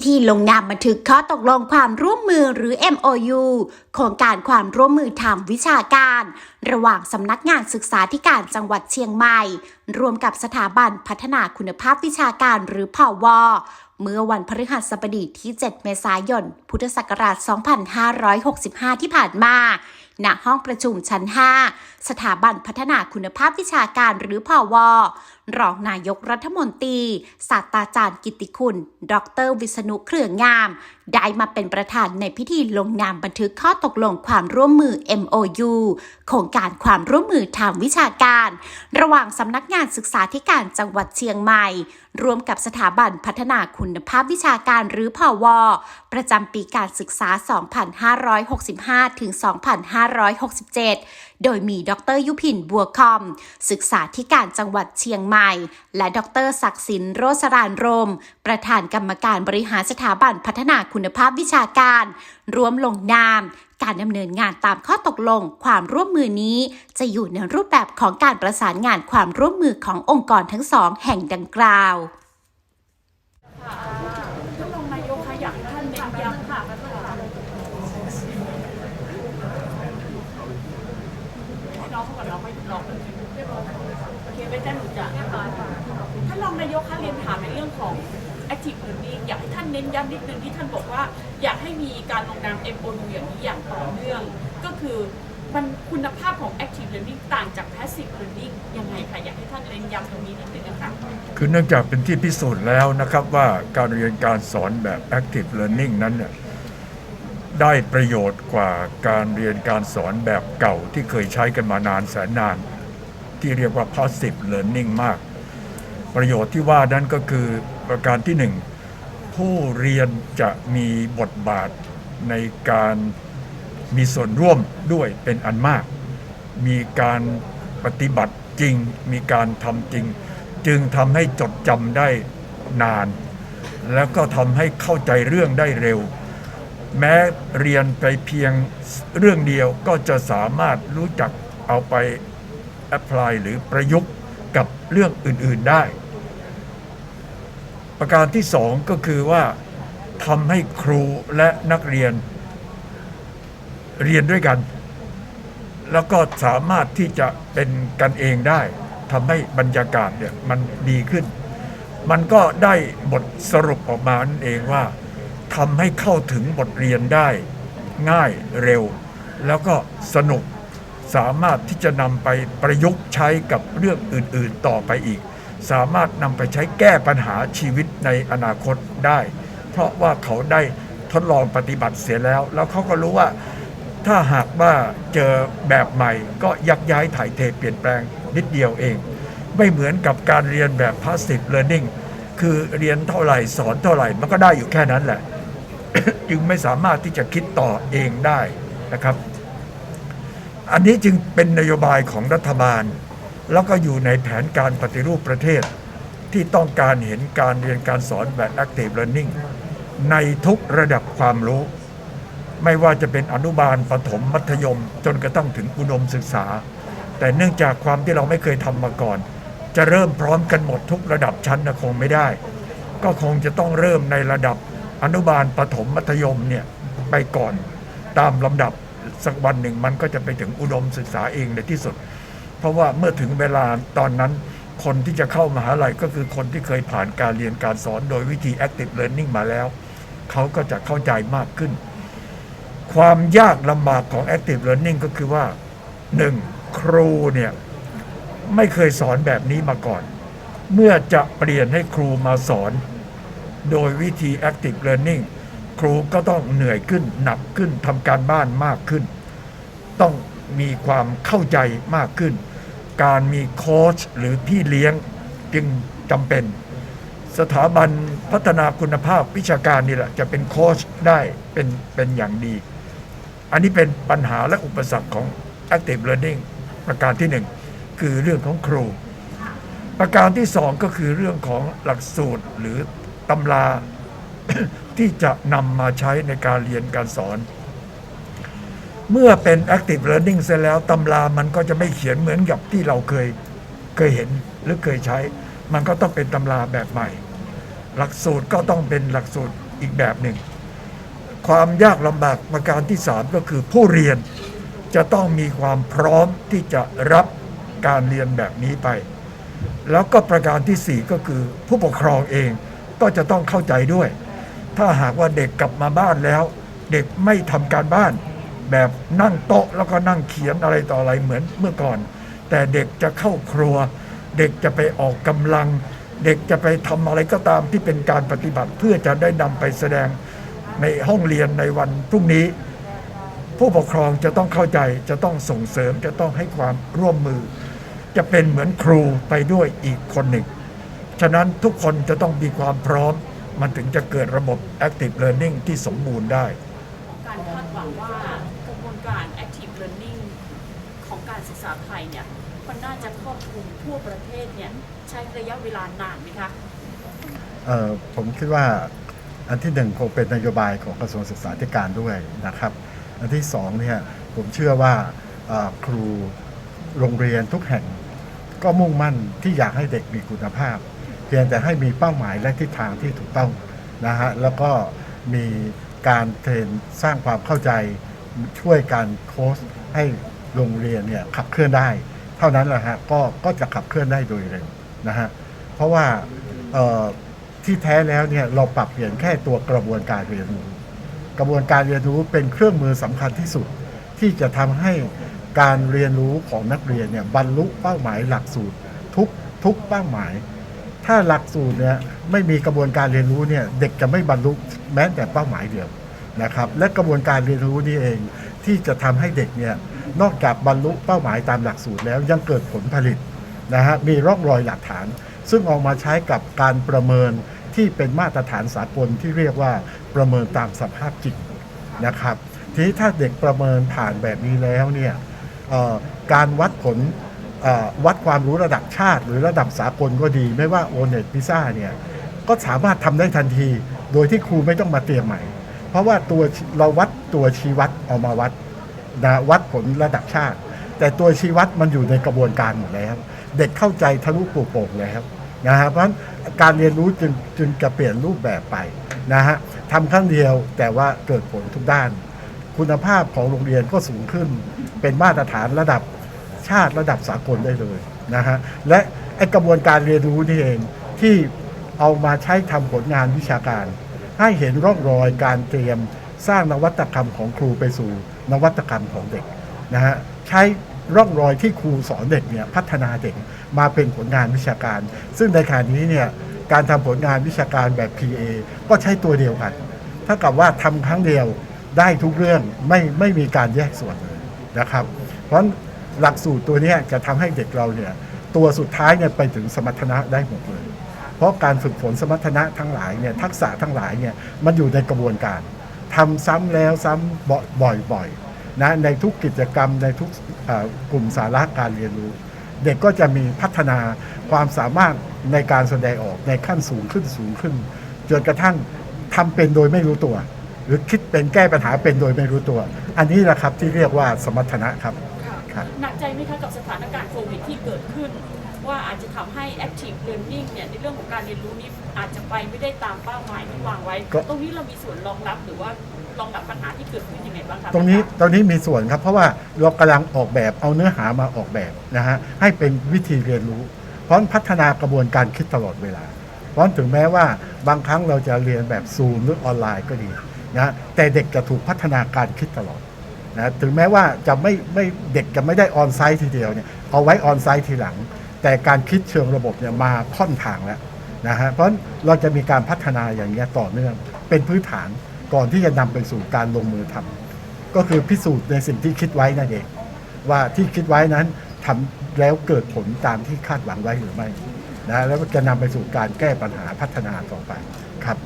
พิธีลงนามบันทึกข้อตกลงความร่วมมือหรือ MOU โครงการความร่วมมือทางวิชาการ ระหว่างสำนักงานศึกษาธิการจังหวัดเชียงใหม่ รวมกับสถาบันพัฒนาคุณภาพวิชาการหรือพอวเมื่อวันพฤหัสบดีที่ 7 เมษายน พุทธศักราช 2565 ที่ผ่านมาณห้องประชุมชั้น 5 สถาบันพัฒนาคุณภาพวิชาการหรือพอว รองนายกรัฐมนตรี ศาสตราจารย์กิติคุณ ดร วิษณุเครืองาม ได้มาเป็นประธานในพิธีลงนามบันทึกข้อตกลงความร่วมมือ MOU โครงการความร่วมมือทางวิชาการ ระหว่างสำนักงานศึกษาธิการจังหวัดเชียงใหม่ ร่วมกับสถาบันพัฒนาคุณภาพวิชาการหรือพอวประจำปีการศึกษา 2565 ถึง 2567โดยมีดรยุพินบัวคอม ศึกษาธิการจังหวัดเชียงใหม่ และดรศักดิ์สินโรสรานรม ประธานกรรมการบริหารสถาบันพัฒนาคุณภาพวิชาการ รวมลงนาม การดำเนินงานตามข้อตกลง ความร่วมมือนี้ จะอยู่ในรูปแบบของการประสานงานความร่วมมือขององค์กรทั้งสองแห่งดังกล่าว ท่านรองนายกคะอยากให้ท่านเน้นย้ำค่ะน้องเขาก่อนน้องไม่ร้องเรียบร้อยโอ เคไม่แจ้งหนูจะเรียบร้อยค่ะท่านรองนายกคะเรียนถามในเรื่องของ active learning อยากให้ท่านเน้นย้ำนิดนึงที่ท่านบอกว่า อยากให้มีการลงนาม MOU อย่างนี้อย่างต่อเนื่อง ก็คือมันคุณภาพของ active learning ต่างจาก passive learning ยังไงคะอยากให้ท่านเน้นย้ำตรงนี้นิดนึงนะคะคือเนื่องจากเป็นที่พิสูจน์แล้วนะครับว่าการเรียนการสอนแบบ active learning นั้นเนี่ยได้ประโยชน์กว่าการเรียนการสอนแบบเก่าที่เคยใช้กันมานานแสนนาน ที่เรียกว่า passive learning มาก ประโยชน์ที่ว่านั้นก็คือประการที่หนึ่งผู้เรียนจะมีบทบาทในการมีส่วนร่วมด้วยเป็นอันมาก มีการปฏิบัติจริง มีการทำจริง จึงทำให้จดจำได้นาน แล้วก็ทำให้เข้าใจเรื่องได้เร็ว แม้เรียนไปเพียงเรื่องเดียวก็จะสามารถรู้จักเอาไป แอพพลายหรือประยุกต์กับเรื่องอื่นๆได้ ประการที่สองก็คือว่าทำให้ครูและนักเรียน เรียนด้วยกัน แล้วก็สามารถที่จะเป็นกันเองได้ทำให้บรรยากาศเนี่ยมันดีขึ้น มันก็ได้บทสรุปออกมานั่นเองว่าทำให้เข้าถึงบทเรียนได้ ง่ายเร็ว แล้วก็สนุก สามารถที่จะนำไปประยุกต์ใช้กับเรื่องอื่นๆต่อไปอีก สามารถนำไปใช้แก้ปัญหาชีวิตในอนาคตได้ เพราะว่าเขาได้ทดลองปฏิบัติเสียแล้ว แล้วเขาก็รู้ว่า ถ้าหากว่าเจอแบบใหม่ ก็ยักย้ายถ่ายเทเปลี่ยนแปลงนิดเดียวเอง ไม่เหมือนกับการเรียนแบบ passive learning คือเรียนเท่าไหร่สอนเท่าไหร่ มันก็ได้อยู่แค่นั้นแหละ จึงไม่สามารถที่จะคิดต่อเองได้นะครับ อันนี้จึงเป็นนโยบายของรัฐบาล แล้วก็อยู่ในแผนการปฏิรูปประเทศ ที่ต้องการเห็นการเรียนการสอนแบบ active learning ในทุกระดับความรู้ ไม่ว่าจะเป็นอนุบาลประถมมัธยม จนกระทั่งถึงอุดมศึกษา แต่เนื่องจากความที่เราไม่เคยทำมาก่อน จะเริ่มพร้อมกันหมดทุกระดับชั้นนะคงไม่ได้ ก็คงจะต้องเริ่มในระดับอนุบาลประถมมัธยมเนี่ยไปก่อนตามลำดับ สักวันหนึ่งมันก็จะไปถึงอุดมศึกษาเองในที่สุด เพราะว่าเมื่อถึงเวลาตอนนั้น คนที่จะเข้ามหาลัยก็คือคนที่เคยผ่านการเรียนการสอนโดยวิธี active learning มาแล้ว เขาก็จะเข้าใจมากขึ้น ความยากลำบากของ active learning ก็คือว่าหนึ่งครูเนี่ยไม่เคยสอนแบบนี้มาก่อน เมื่อจะเปลี่ยนให้ครูมาสอน โดยวิธี active learning ครูก็ต้องเหนื่อยขึ้นหนักขึ้นทำการบ้านมากขึ้น ต้องมีความเข้าใจมากขึ้น การมีโค้ชหรือพี่เลี้ยงจึงจำเป็น สถาบันพัฒนาคุณภาพวิชาการนี่แหละจะเป็นโค้ชได้เป็นเป็นอย่างดี อันนี้เป็นปัญหาและอุปสรรคของ active learning ประการที่หนึ่งคือเรื่องของครู ประการที่สองก็คือเรื่องของหลักสูตรหรือตำรา ที่จะนำมาใช้ในการเรียนการสอน เมื่อเป็น active learning เสร็จแล้วตำรามันก็จะไม่เขียนเหมือนกับที่เราเคยเคยเห็นหรือเคยใช้ มันก็ต้องเป็นตำราแบบใหม่ หลักสูตรก็ต้องเป็นหลักสูตรอีกแบบหนึ่ง ความยากลำบากประการที่สามก็คือผู้เรียนจะต้องมีความพร้อมที่จะรับการเรียนแบบนี้ไป แล้วก็ประการที่สี่ก็คือผู้ปกครองเองก็จะต้องเข้าใจด้วย ถ้าหากว่าเด็กกลับมาบ้านแล้ว เด็กไม่ทำการบ้าน แบบนั่งโต๊ะแล้วก็นั่งเขียนอะไรต่ออะไรเหมือนเมื่อก่อน แต่เด็กจะเข้าครัว เด็กจะไปออกกำลัง เด็กจะไปทำอะไรก็ตามที่เป็นการปฏิบัติเพื่อจะได้นำไปแสดงในห้องเรียนในวันพรุ่งนี้ ผู้ปกครองจะต้องเข้าใจจะต้องส่งเสริมจะต้องให้ความร่วมมือ จะเป็นเหมือนครูไปด้วยอีกคนหนึ่ง ฉะนั้นทุกคนจะต้องมีความพร้อม มันถึงจะเกิดระบบ active learning ที่สมบูรณ์ได้ การคาดหวังว่ากระบวนการ active learning ของการศึกษาไทยเนี่ยมันน่าจะครอบคลุมทั่วประเทศเนี่ยใช้ระยะเวลานานไหมคะเอ่อผมคิดว่าอันที่หนึ่งคงเป็นนโยบายของกระทรวงศึกษาธิการด้วยนะครับ อันที่สองเนี่ยผมเชื่อว่าเอ่อครูโรงเรียนทุกแห่งก็มุ่งมั่นที่อยากให้เด็กมีคุณภาพ เพียงแต่ให้มีเป้าหมายและทิศทางที่ถูกต้องนะฮะแล้วก็มีการเทรนสร้างความเข้าใจช่วยการโค้ชให้โรงเรียนเนี่ยขับเคลื่อนได้ เท่านั้นแหละฮะก็ก็จะขับเคลื่อนได้โดยเร็วนะฮะเพราะว่าที่แท้แล้วเนี่ยเราปรับเปลี่ยนแค่ตัวกระบวนการเรียนรู้ กระบวนการเรียนรู้เป็นเครื่องมือสำคัญที่สุด ที่จะทำให้การเรียนรู้ของนักเรียนเนี่ยบรรลุเป้าหมายหลักสูตรทุกทุกเป้าหมาย ถ้าหลักสูตรเนี่ยไม่มีกระบวนการเรียนรู้เนี่ยเด็กจะไม่บรรลุแม้แต่เป้าหมายเดียวนะครับและกระบวนการเรียนรู้นี่เองที่จะทำให้เด็กเนี่ยนอกจากบรรลุเป้าหมายตามหลักสูตรแล้วยังเกิดผลผลิตนะฮะมีร่องรอยหลักฐาน ซึ่งออกมาใช้กับการประเมินที่เป็นมาตรฐานสากลที่เรียกว่าประเมินตามสภาพจริงนะครับทีนี้ถ้าเด็กประเมินผ่านแบบนี้แล้วเนี่ยการวัดผล วัดความรู้ระดับชาติ หรือระดับสากลก็ดี ไม่ว่าโอเน็ตพิซ่าเนี่ยก็สามารถทำได้ทันที โดยที่ครูไม่ต้องมาเตรียมใหม่ เพราะว่าตัวเราวัดตัวชี้วัดเอามาวัดนะวัดผลระดับชาติ แต่ตัวชี้วัดมันอยู่ในกระบวนการหมดแล้ว เด็กเข้าใจทะลุปลุกโป่งแล้วนะฮะเพราะฉะนั้นการเรียนรู้จึงจึงจะเปลี่ยนรูปแบบไปนะฮะทำครั้งเดียวแต่ว่าเกิดผลทุกด้าน คุณภาพของโรงเรียนก็สูงขึ้นเป็นมาตรฐานระดับ ชาติระดับสากลได้เลยนะฮะและไอกระบวนการเรียนรู้นี่เองที่เอามาใช้ทำผลงานวิชาการ ให้เห็นร่องรอยการเตรียมสร้างนวัตกรรมของครูไปสู่ นวัตกรรมของเด็กนะฮะใช้ร่องรอยที่ครูสอนเด็กเนี่ยพัฒนาเด็กมาเป็นผลงานวิชาการ ซึ่งในขณะนี้เนี่ยการทำผลงานวิชาการแบบ PA ก็ใช้ตัวเดียวกันถ้ากับว่าทำครั้งเดียวได้ทุกเรื่องไม่ไม่มีการแยกส่วนนะครับ เพราะ หลักสูตรตัวนี้จะทำให้เด็กเราเนี่ยตัวสุดท้ายเนี่ยไปถึงสมรรถนะได้หมดเลย เพราะการฝึกฝนสมรรถนะทั้งหลายเนี่ยทักษะทั้งหลายเนี่ยมันอยู่ในกระบวนการทำซ้ำแล้วซ้ำบ่อยบ่อยๆนะในทุกกิจกรรมในทุกกลุ่มสาระการเรียนรู้ เด็กก็จะมีพัฒนาความสามารถในการแสดงออกในขั้นสูงขึ้นสูงขึ้นจนกระทั่งทำเป็นโดยไม่รู้ตัว หรือคิดเป็นแก้ปัญหาเป็นโดยไม่รู้ตัว อันนี้แหละครับที่เรียกว่าสมรรถนะครับ ครับ หนักใจไหมคะกับสถานการณ์โควิดที่เกิดขึ้น ว่าอาจจะทำให้ active learning เนี่ยในเรื่องของการเรียนรู้นี้อาจจะไปไม่ได้ตามเป้าหมายที่วางไว้ ก็ ตรงนี้เรามีส่วนรองรับหรือว่ารองรับปัญหาที่เกิดขึ้นยังไงบ้างคะตรงนี้ตรงนี้มีส่วนครับ เพราะว่าเรากำลังออกแบบเอาเนื้อหามาออกแบบนะฮะให้เป็นวิธีเรียนรู้เพราะพัฒนากระบวนการคิดตลอดเวลา เพราะถึงแม้ว่าบางครั้งเราจะเรียนแบบซูมหรือออนไลน์ก็ดีนะแต่เด็กจะถูกพัฒนาการคิดตลอด นะถึงแม้ว่าจะไม่ไม่เด็กจะไม่ได้ออนไซต์ทีเดียวเนี่ยเอาไว้ออนไซต์ทีหลัง แต่การคิดเชิงระบบเนี่ยมาค่อนทางแล้วนะฮะเพราะเราจะมีการพัฒนาอย่างเงี้ยต่อเนื่อง เป็นพื้นฐานก่อนที่จะนำไปสู่การลงมือทำก็คือพิสูจน์ในสิ่งที่คิดไว้นั่นเองว่าที่คิดไว้นั้นทำแล้วเกิดผลตามที่คาดหวังไว้หรือไม่นะแล้วจะนำไปสู่การแก้ปัญหาพัฒนาต่อไปครับ